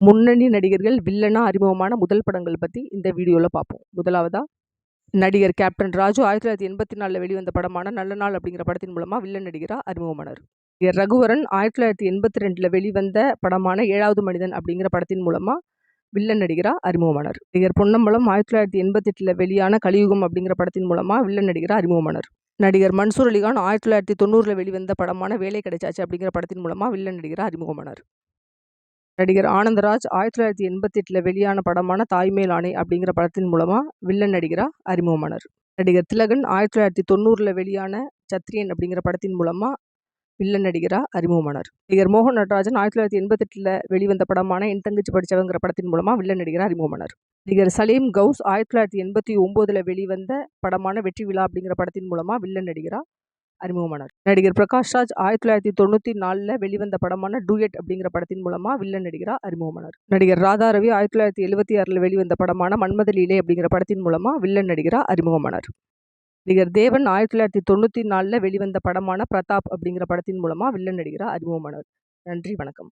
முன்னணி நடிகர்கள் வில்லனா அறிமுகமான முதல் படங்கள் பற்றி இந்த வீடியோவில் பார்ப்போம் முதலாவதா நடிகர் கேப்டன் ராஜு ஆயிரத்தி தொள்ளாயிரத்தி எண்பத்தி நாலில் வெளிவந்த படமான நல்ல நாள் அப்படிங்கிற படத்தின் மூலமாக வில்லன் நடிகராக அறிமுகமானார். நடிகர் ரகுவரன் ஆயிரத்தி தொள்ளாயிரத்தி எண்பத்தி ரெண்டில் வெளிவந்த படமான ஏழாவது மனிதன் அப்படிங்கிற படத்தின் மூலமாக வில்லன் நடிகராக அறிமுகமானார். நடிகர் பொன்னம்பலம் ஆயிரத்தி தொள்ளாயிரத்தி எண்பத்தெட்டில் வெளியான கலியுகம் அப்படிங்கிற படத்தின் மூலமாக வில்லன் நடிகராக அறிமுகமானார். நடிகர் மன்சூர் அலிகான் ஆயிரத்தி தொள்ளாயிரத்தி தொண்ணூறில் வெளிவந்த படமான வேலை கிடைச்சாச்சு அப்படிங்கிற படத்தின் மூலமாக வில்லன் நடிகராக அறிமுகமானார். நடிகர் ஆனந்தராஜ் ஆயிரத்தி தொள்ளாயிரத்தி எண்பத்தி எட்டில் வெளியான படமான தாய்மேல் ஆணை அப்படிங்கிற படத்தின் மூலமாக வில்லன் நடிகராக அறிமுகமானார். நடிகர் திலகன் ஆயிரத்தி தொள்ளாயிரத்தி தொண்ணூறில் வெளியான சத்ரியன் அப்படிங்கிற படத்தின் மூலமாக வில்லன் நடிகராக அறிமுகமானார். நடிகர் மோகன் நடராஜன் ஆயிரத்தி தொள்ளாயிரத்தி எண்பத்தெட்டில் வெளிவந்த படமான என் தங்கச்சி படித்தவங்கிற படத்தின் மூலமாக வில்லன் நடிகராக அறிமுகமானார். நடிகர் சலீம் கவுஸ் ஆயிரத்தி தொள்ளாயிரத்தி எண்பத்தி ஒம்போதில் வெளிவந்த படமான வெற்றி விழா அப்படிங்கிற படத்தின் மூலமாக வில்லன் நடிகராக அறிமுகமானார். நடிகர் பிரகாஷ் ராஜ் ஆயிரத்தி தொள்ளாயிரத்தி தொண்ணூற்றி நாலில் வெளிவந்த படமான டூயட் அப்படிங்கிற படத்தின் மூலமாக வில்லன் நடிகராக அறிமுகமானார். நடிகர் ராதாரவி ஆயிரத்தி தொள்ளாயிரத்தி எழுபத்தி ஆறில் வெளிவந்த படமான மன்மதலீலே அப்படிங்கிற படத்தின் மூலமாக வில்லன் நடிகராக அறிமுகமானார். நடிகர் தேவன் ஆயிரத்தி தொள்ளாயிரத்தி தொண்ணூற்றி நாலில் வெளிவந்த படமான பிரதாப் அப்படிங்கிற படத்தின் மூலமாக வில்லன் நடிகராக அறிமுகமானார். நன்றி வணக்கம்.